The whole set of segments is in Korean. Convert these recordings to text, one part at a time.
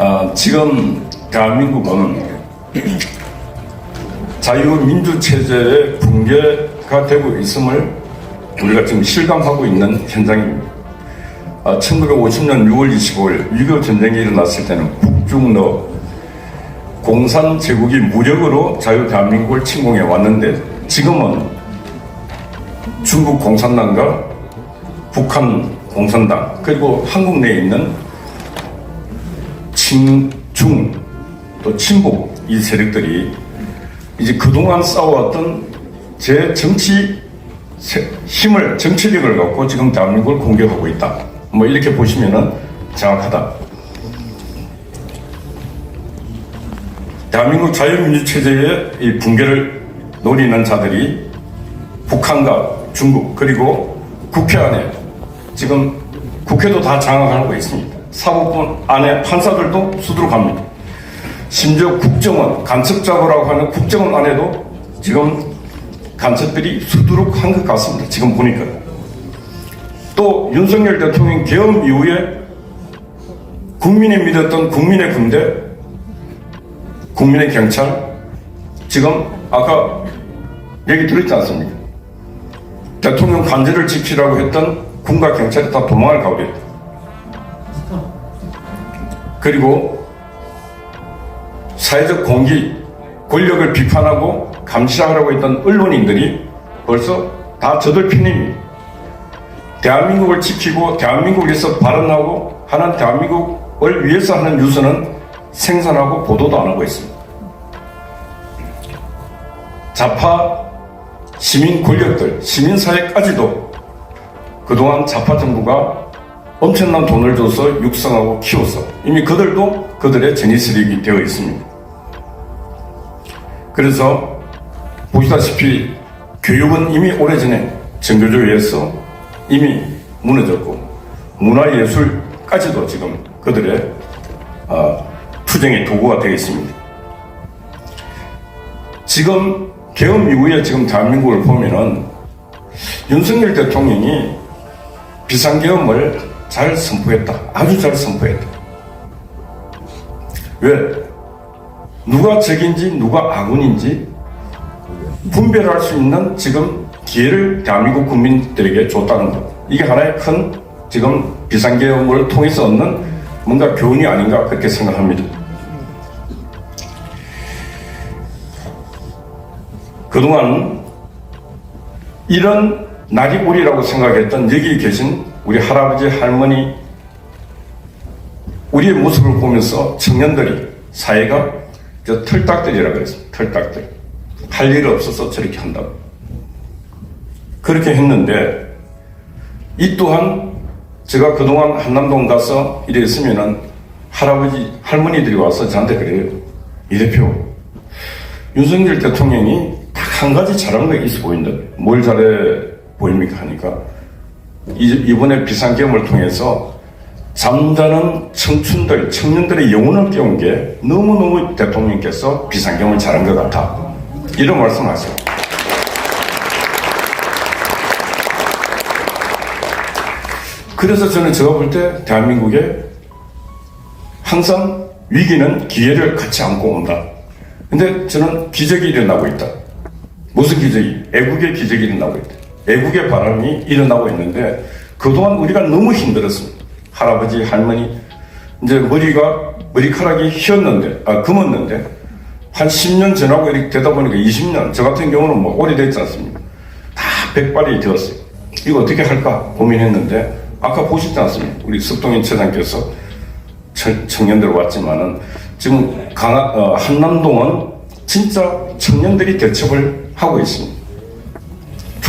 아, 지금 대한민국은 자유민주 체제의 붕괴가 되고 있음을 우리가 지금 실감하고 있는 현장입니다. 아, 1950년 6월 25일 6.25 전쟁이 일어났을 때는 북중러 공산 제국이 무력으로 자유 대한민국을 침공해 왔는데 지금은 중국 공산당과 북한 공산당 그리고 한국 내에 있는 친중 또 친북 이 세력들이 이제 그동안 싸워왔던 제 정치 세- 힘을 정치력을 갖고 지금 대한민국을 공격하고 있다. 뭐 이렇게 보시면은 정확하다. 대한민국 자유민주 체제의 이 붕괴를 노리는 자들이 북한과 중국 그리고 국회 안에 지금 국회도 다 장악하고 있습니다. 사법부 안에 판사들도 수두룩합니다. 심지어 국정원 간첩 잡으라고 하는 국정원 안에도 지금 간첩들이 수두룩한 것 같습니다. 지금 보니까 또 윤석열 대통령 계엄 이후에 국민이 믿었던 국민의 군대, 국민의 경찰 지금 아까 얘기 들었지 않습니까? 대통령 관제를 지키라고 했던 군과 경찰이 다 도망을 가고 있다. 그리고 사회적 공기, 권력을 비판하고 감시하라고 했던 언론인들이 벌써 다 저들 편입니다. 대한민국을 지키고 대한민국에서 발언하고 하는 대한민국을 위해서 하는 뉴스는 생산하고 보도도 안 하고 있습니다. 좌파 시민 권력들, 시민사회까지도 그동안 좌파 정부가 엄청난 돈을 줘서 육성하고 키워서 이미 그들도 그들의 제니스력이 되어 있습니다. 그래서 보시다시피 교육은 이미 오래전에 정교조에서 이미 무너졌고 문화예술까지도 지금 그들의 어, 투쟁의 도구가 되어 있습니다. 지금 개엄 이후에 지금 대한민국을 보면은 윤석열 대통령이 비상계엄을 잘 선포했다. 아주 잘 선포했다. 왜? 누가 적인지 누가 아군인지 분별할 수 있는 지금 기회를 대한민국 국민들에게 줬다는 것. 이게 하나의 큰 지금 비상계엄을 통해서 얻는 뭔가 교훈이 아닌가 그렇게 생각합니다. 그동안 이런 날이 오리라고 생각했던 여기 계신 우리 할아버지, 할머니, 우리의 모습을 보면서 청년들이, 사회가 저 털딱들이라고 그랬습니다. 털딱들. 할 일 없어서 저렇게 한다고. 그렇게 했는데, 이 또한 제가 그동안 한남동 가서 이랬으면은 할아버지, 할머니들이 와서 저한테 그래요. 이 대표, 윤석열 대통령이 딱 한 가지 잘한 게 있어 보인다. 뭘 잘해 보입니까? 하니까 이- 이번에 비상계엄을 통해서 잠자는 청춘들, 청년들의 영혼을 깨운 게 너무너무 대통령께서 비상계엄을 잘한 것 같아. 이런 말씀을 하세요. 그래서 저는 제가 볼 때 대한민국에 항상 위기는 기회를 같이 안고 온다. 근데 저는 기적이 일어나고 있다. 무슨 기적이? 애국의 기적이 일어나고 있다. 애국의 바람이 일어나고 있는데 그동안 우리가 너무 힘들었습니다. 할아버지, 할머니, 이제 머리가, 머리카락이 휘었는데, 아, 금었는데, 한 10년 지나고 이렇게 되다 보니까 20년, 저 같은 경우는 뭐 오래됐지 않습니까? 다 백발이 되었어요. 이거 어떻게 할까 고민했는데, 아까 보셨지 않습니까? 우리 석동인 처장께서 청, 청년들 왔지만은, 지금 강화, 어, 한남동은 진짜 청년들이 대첩을 하고 있습니다.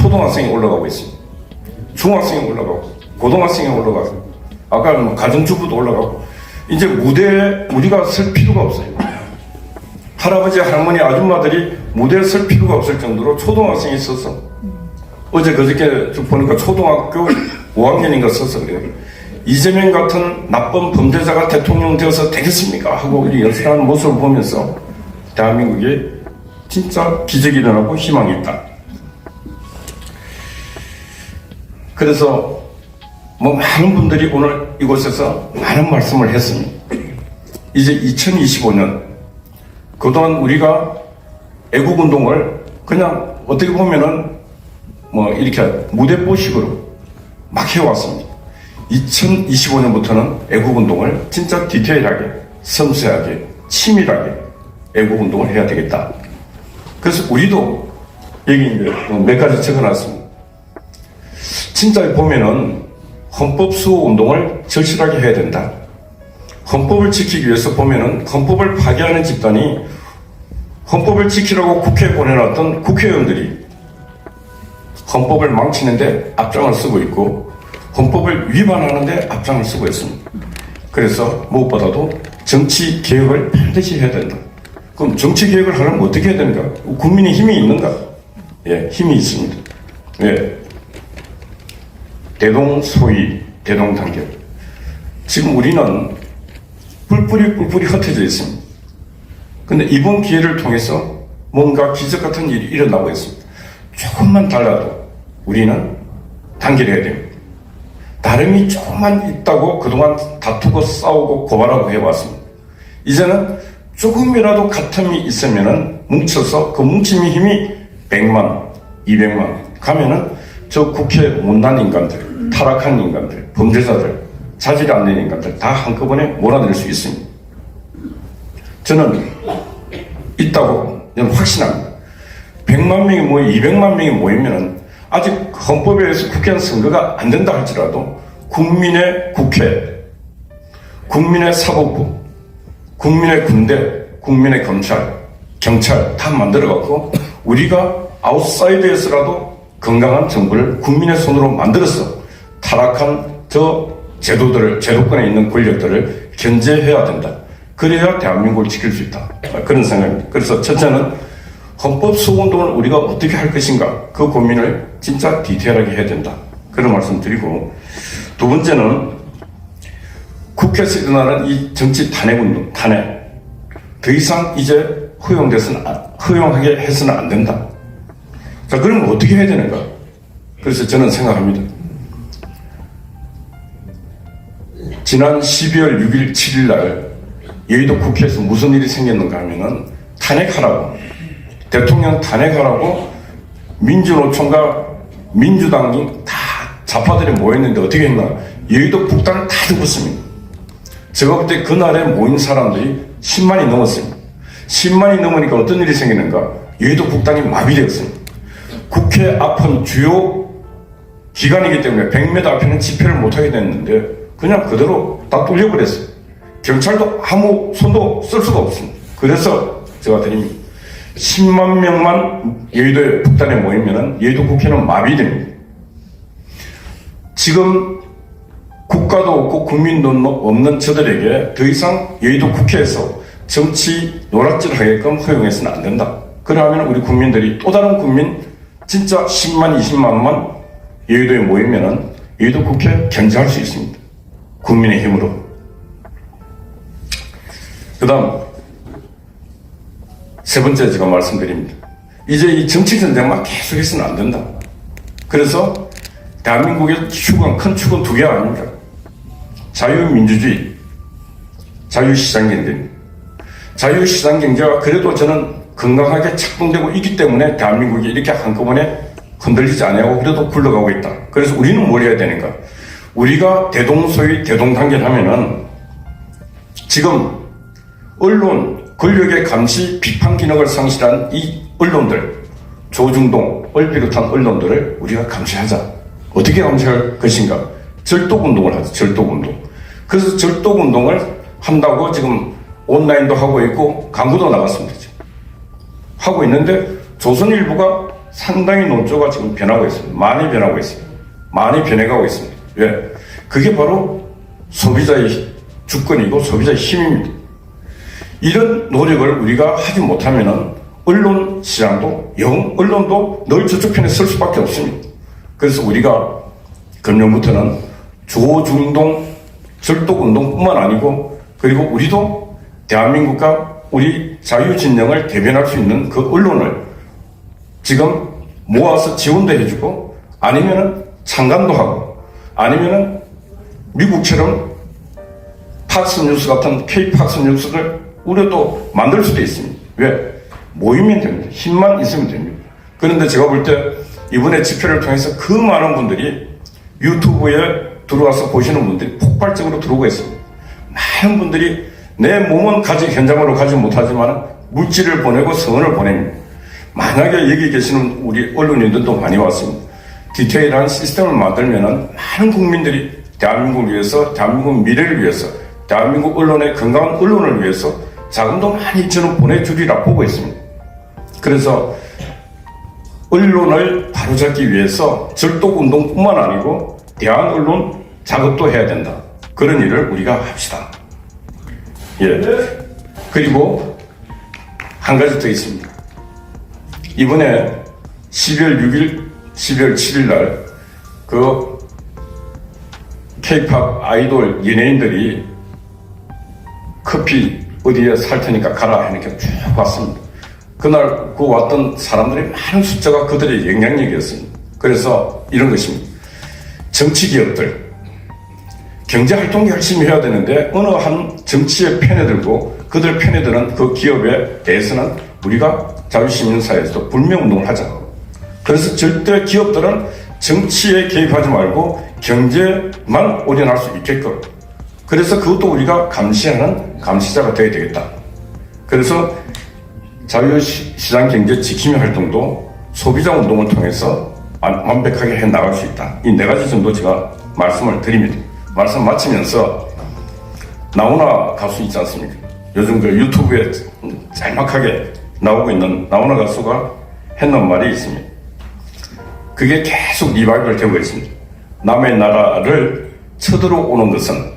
초등학생이 올라가고 있습니다. 중학생이 올라가고, 고등학생이 올라가고, 아까 뭐 가정주부도 올라가고, 이제 무대에 우리가 설 필요가 없어요. 할아버지, 할머니, 아줌마들이 무대에 설 필요가 없을 정도로 초등학생이 있어서 어제 그저께 쭉 보니까 초등학교 5학년인가 써서 그래요. 이재명 같은 나쁜 범죄자가 대통령 되어서 되겠습니까? 하고 우리 연설하는 모습을 보면서 대한민국에 진짜 기적이 일어나고 희망이 있다. 그래서 뭐 많은 분들이 오늘 이곳에서 많은 말씀을 했습니다. 이제 2025년 그동안 우리가 애국 운동을 그냥 어떻게 보면은 뭐 이렇게 무대뽀식으로 막 해왔습니다. 2025년부터는 애국 운동을 진짜 디테일하게, 섬세하게, 치밀하게 애국 운동을 해야 되겠다. 그래서 우리도 여기 이제 몇 가지 적어놨습니다. 진짜 보면은 헌법 수호 운동을 절실하게 해야 된다. 헌법을 지키기 위해서 보면은 헌법을 파괴하는 집단이 헌법을 지키라고 국회에 보내놨던 국회의원들이 헌법을 망치는데 앞장을 쓰고 있고 헌법을 위반하는데 앞장을 쓰고 있습니다. 그래서 무엇보다도 정치 개혁을 반드시 해야 된다. 그럼 정치 개혁을 하려면 어떻게 해야 되는가? 국민의 힘이 있는가? 예, 힘이 있습니다. 예. 대동소이, 대동단결. 지금 우리는 뿔뿔이 뿔뿔이 흩어져 있습니다. 근데 이번 기회를 통해서 뭔가 기적 같은 일이 일어나고 있습니다. 조금만 달라도 우리는 단결해야 됩니다. 다름이 조금만 있다고 그동안 다투고 싸우고 고발하고 해왔습니다. 이제는 조금이라도 같음이 있으면은 뭉쳐서 그 뭉침의 힘이 100만, 200만 가면은 저 국회 못난 인간들, 타락한 인간들, 범죄자들, 자질 안 되는 인간들 다 한꺼번에 몰아낼 수 있습니다. 저는 있다고 저는 확신합니다. 100만 명이 모여 200만 명이 모이면은 아직 헌법에 의해서 국회의원 선거가 안 된다 할지라도 국민의 국회, 국민의 사법부, 국민의 군대, 국민의 검찰, 경찰 다 만들어갖고 우리가 아웃사이드에서라도 건강한 정부를 국민의 손으로 만들어서 타락한 저 제도들을, 제도권에 있는 권력들을 견제해야 된다. 그래야 대한민국을 지킬 수 있다. 그런 생각입니다. 그래서 첫째는 헌법 수호운동을 우리가 어떻게 할 것인가 그 고민을 진짜 디테일하게 해야 된다. 그런 말씀 드리고 두 번째는 국회에서 일어나는 이 정치 탄핵 운동, 탄핵 더 이상 이제 허용돼서는 안- 허용하게 해서는 안 된다. 자 그러면 어떻게 해야 되는가? 그래서 저는 생각합니다. 지난 12월 6일, 7일 날 여의도 국회에서 무슨 일이 생겼는가 하면은 탄핵하라고 대통령 탄핵하라고 민주노총과 민주당이 다 좌파들이 모였는데 어떻게 했나 여의도 북단을 다 죽었습니다. 제가 볼 때 그날에 모인 사람들이 10만이 넘었습니다. 10만이 넘으니까 어떤 일이 생기는가 여의도 북단이 마비되었습니다. 국회 앞은 주요 기관이기 때문에 100m 앞에는 집회를 못하게 됐는데 그냥 그대로 다 뚫려버렸어요. 경찰도 아무 손도 쓸 수가 없습니다. 그래서 제가 드립니다. 10만 명만 여의도에 북단에 모이면은 여의도 국회는 마비됩니다. 지금 국가도 없고 국민도 없는 저들에게 더 이상 여의도 국회에서 정치 노락질 하게끔 허용해서는 안 된다. 그러면 우리 국민들이 또 다른 국민 진짜 10만, 20만만 여의도에 모이면은 여의도 국회 견제할 수 있습니다. 국민의 힘으로. 그 다음, 세 번째 제가 말씀드립니다. 이제 이 정치 전쟁만 계속 해서는 안 된다. 그래서 대한민국의 축은, 큰 축은 두개 아닙니다. 자유민주주의, 자유시장경제입니다. 자유시장경제가 그래도 저는 건강하게 착동되고 있기 때문에 대한민국이 이렇게 한꺼번에 흔들리지 않고 그래도 굴러가고 있다. 그래서 우리는 뭘 해야 되는가? 우리가 대동소위 대동단결하면은 지금 언론, 권력의 감시, 비판 기능을 상실한 이 언론들, 조중동을 비롯한 언론들을 우리가 감시하자. 어떻게 감시할 것인가? 절독운동을 하자, 절독운동. 그래서 절독운동을 한다고 지금 온라인도 하고 있고, 광고도 나갔습니다. 하고 있는데, 조선일보가 상당히 논조가 지금 변하고 있습니다. 많이 변하고 있습니다. 많이 변해가고 있습니다. 왜? 그게 바로 소비자의 주권이고 소비자의 힘입니다. 이런 노력을 우리가 하지 못하면은 언론 시장도 영 언론도 늘 저쪽 편에 설 수밖에 없습니다. 그래서 우리가 금년부터는 조중동 절독 운동뿐만 아니고 그리고 우리도 대한민국과 우리 자유진영을 대변할 수 있는 그 언론을 지금 모아서 지원도 해주고 아니면은 창간도 하고 아니면은 미국처럼 팍스 뉴스 같은 K-팍스 뉴스를 우리도 만들 수도 있습니다. 왜? 모이면 됩니다. 힘만 있으면 됩니다. 그런데 제가 볼 때 이번에 집회를 통해서 그 많은 분들이 유튜브에 들어와서 보시는 분들이 폭발적으로 들어오고 있습니다. 많은 분들이 내 몸은 가지 현장으로 가지 못하지만 물질을 보내고 성원을 보냅니다. 만약에 여기 계시는 우리 언론인들도 많이 왔습니다. 디테일한 시스템을 만들면 많은 국민들이 대한민국을 위해서, 대한민국 미래를 위해서, 대한민국 언론의 건강한 언론을 위해서 자금도 많이 저는 보내주리라 보고 있습니다. 그래서 언론을 바로잡기 위해서 절독 운동뿐만 아니고 대한 언론 작업도 해야 된다. 그런 일을 우리가 합시다. 예. 그리고 한 가지 더 있습니다. 이번에 12월 6일, 12월 7일 날, 그, 케이팝 아이돌 연예인들이 커피 어디에 살 테니까 가라 이렇게 쭉 왔습니다. 그날 그 왔던 사람들의 많은 숫자가 그들의 영향력이었습니다. 그래서 이런 것입니다. 정치 기업들, 경제 활동 열심히 해야 되는데 어느 한 정치의 편에 들고 그들 편에 드는 그 기업에 대해서는 우리가 자유시민 사회에서 불매운동을 하자. 그래서 절대 기업들은 정치에 개입하지 말고 경제만 올인할 수 있게끔. 그래서 그것도 우리가 감시하는 감시자가 되어야 되겠다. 그래서 자유시장 경제 지킴이 활동도 소비자 운동을 통해서 완- 완벽하게 해 나갈 수 있다. 이 네 가지 정도 제가 말씀을 드립니다. 말씀 마치면서 나훈아 가수 있지 않습니까? 요즘 그 유튜브에 짤막하게 나오고 있는 나훈아 가수가 했는 말이 있습니다. 그게 계속 리바이벌 되고 있습니다. 남의 나라를 쳐들어오는 것은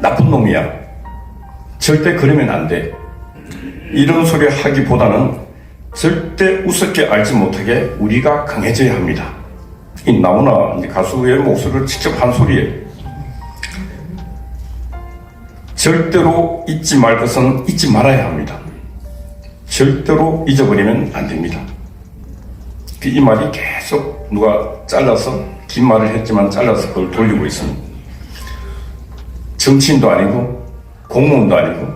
나쁜 놈이야. 절대 그러면 안 돼. 이런 소리 하기보다는 절대 우습게 알지 못하게 우리가 강해져야 합니다. 이 나훈아 가수의 목소리를 직접 한 소리예 절대로 잊지 말 것은 잊지 말아야 합니다. 절대로 잊어버리면 안 됩니다. 그이 말이 계속 누가 잘라서 긴 말을 했지만 잘라서 그걸 돌리고 있습니다. 정치인도 아니고 공무원도 아니고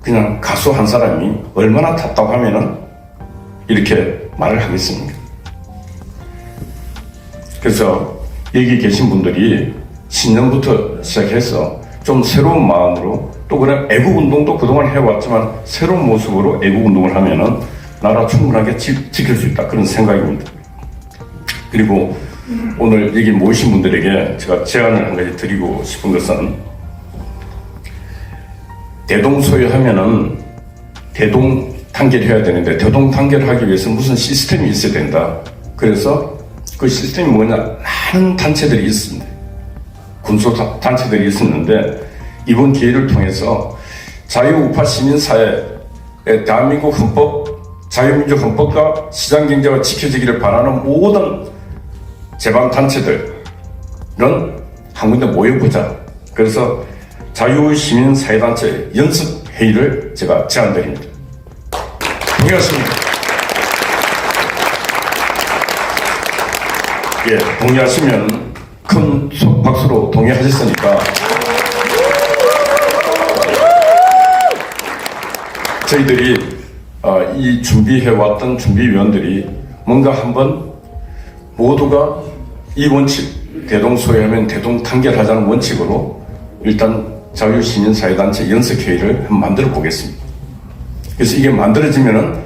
그냥 가수 한 사람이 얼마나 답답하면은 이렇게 말을 하겠습니까? 그래서 여기 계신 분들이 신년부터 시작해서 좀 새로운 마음으로 또 그런 애국 운동도 그동안 해왔지만 새로운 모습으로 애국 운동을 하면은 나라 충분하게 지, 지킬 수 있다 그런 생각입니다. 그리고 오늘 여기 모이신 분들에게 제가 제안을 한 가지 드리고 싶은 것은 대동소유하면은 대동 단결해야 되는데 대동 단결하기 위해서 무슨 시스템이 있어야 된다. 그래서 그 시스템이 뭐냐 많은 단체들이 있습니다. 군소 다- 단체들이 있었는데 이번 기회를 통해서 자유우파 시민사회의 대한민국 헌법, 자유민주 헌법과 시장경제가 지켜지기를 바라는 모든 제방단체들은 한 군데 모여보자. 그래서 자유시민사회단체 연습회의를 제가 제안드립니다. 동의하십니까? 예, 동의하시면 큰 소- 박수로 동의하셨으니까 저희들이 어, 이 준비해왔던 준비위원들이 뭔가 한번 모두가 이 원칙 대동소유하면 대동탄결하자는 원칙으로 일단 자유시민사회단체 연석회의를 한번 만들어 보겠습니다. 그래서 이게 만들어지면은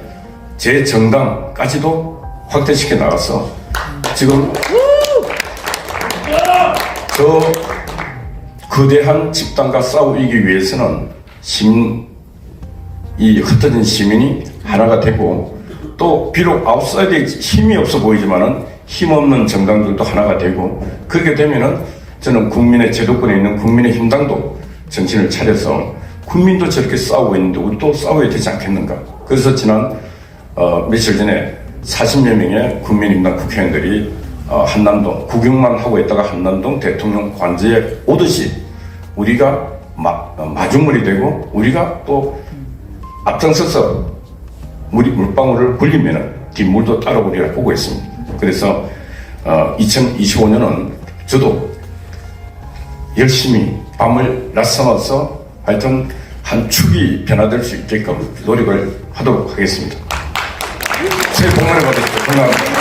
제 정당까지도 확대시켜 나가서 지금 저 거대한 집단과 싸우기 위해서는 시민 이 흩어진 시민이 하나가 되고 또 비록 아웃사이드에 힘이 없어 보이지만은 힘없는 정당들도 하나가 되고 그렇게 되면은 저는 국민의 제도권에 있는 국민의 힘당도 정신을 차려서 국민도 저렇게 싸우고 있는데 우리도 싸워야 되지 않겠는가. 그래서 지난 어, 며칠 전에 40여 명의 국민힘당 국회의원들이 어, 한남동 구경만 하고 있다가 한남동 대통령 관저에 오듯이 우리가 마, 어, 마중물이 되고 우리가 또 앞장서서 물이 물방울을 굴리면 뒷물도 따라오리라 보고 있습니다. 그래서 어, 2025년은 저도 열심히 밤을 낮삼아서 하여튼 한 축이 변화될 수 있게끔 노력을 하도록 하겠습니다. 새해 복 많이 받으십시오. 건강합니다.